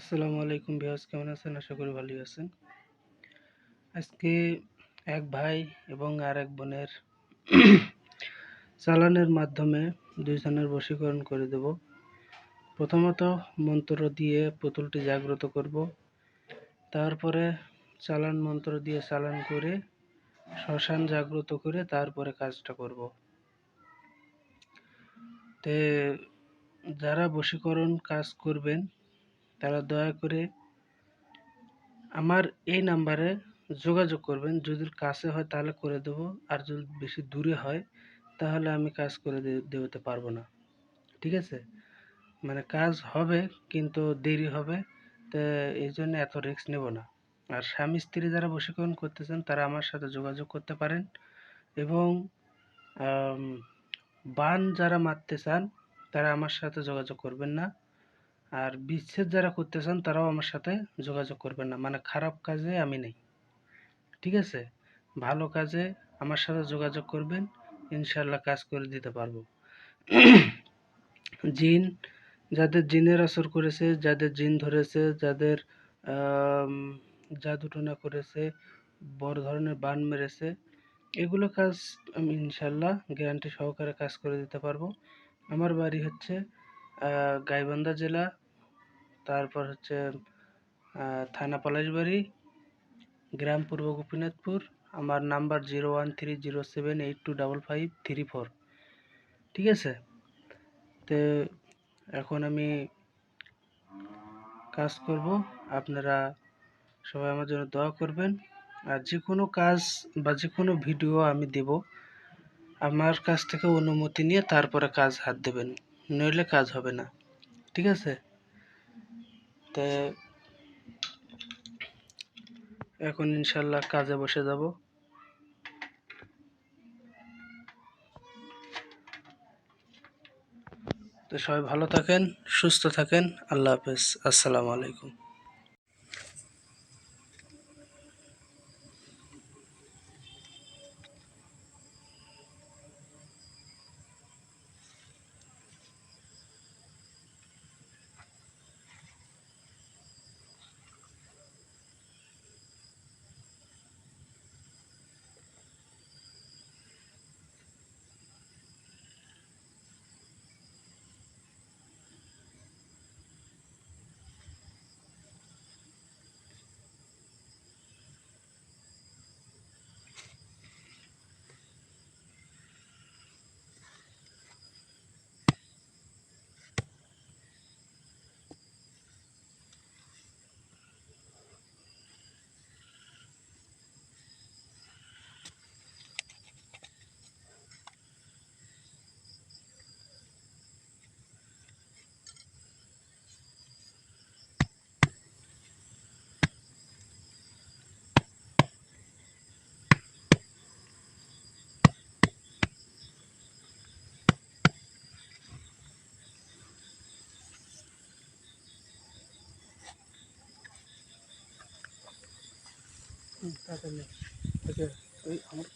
আসসালামু আলাইকুম বিহাজ কেমন আছেন? আশা করি ভালোই আছেন। আজকে এক ভাই এবং আর এক বোনের চালানের মাধ্যমে দুইজনের বশীকরণ করে দেব। প্রথমত মন্ত্র দিয়ে পুতুলটি জাগ্রত করব। তারপরে চালান মন্ত্র দিয়ে চালান করে শ্মশান জাগ্রত করে তারপরে কাজটা করব। তে যারা বশীকরণ কাজ করবেন তারা দয়া করে আমার এই নাম্বারে যোগাযোগ করবেন। যদি কাছে হয় তাহলে করে দেব, আর যদি বেশি দূরে হয় তাহলে আমি কাজ করে দেওয়াতে পারব না। ঠিক আছে? মানে কাজ হবে কিন্তু দেরি হবে, তো এই জন্য এত রিস্ক নেব না। আর স্বামী স্ত্রী যারা বশীকরণ চান তারা আমার সাথে যোগাযোগ করতে পারেন এবং বান যারা মারতে চান, তারা আমার সাথে যোগাযোগ করবেন না। আর বিচ্ছেদ যারা করতে চান, তারাও আমার সাথে যোগাযোগ করবেন না। মানে খারাপ কাজে আমি নেই। ঠিক আছে? ভালো কাজে আমার সাথে যোগাযোগ করবেন। ইনশাল্লাহ কাজ করে দিতে পারব। জিন, যাদের জিনের আসর করেছে, যাদের জিন ধরেছে, যাদের জাদুটোনা করেছে, বড় ধরনের বান মেরেছে, এগুলো কাজ আমি ইনশাল্লাহ গ্যারান্টি সহকারে কাজ করে দিতে পারব। আমার বাড়ি হচ্ছে গাইবান্ধা জেলা তারপর হচ্ছে থানা পলাশবাড়ি, গ্রাম পূর্ব গোপীনাথপুর। আমার number zero one three zero seven eight two double five three four. ঠিক আছে? তো এখন আমি কাজ করব। আপনারা সবাই আমার জন্য দোয়া করবেন। আর যে কোনো কাজ বা যে কোনো ভিডিও আমি দেব, আমার কাছ থেকে অনুমতি নিয়ে তারপরে কাজ হাত দেবেন। নইলে কাজ হবে না। ঠিক আছে? তো এখন ইনশাল্লাহ কাজে বসে যাব। তো সবাই ভালো থাকেন, সুস্থ থাকেন, আল্লাহ হাফেজ। আসসালামু আলাইকুম। তাড়াতাড়ি ওকে ওই আমার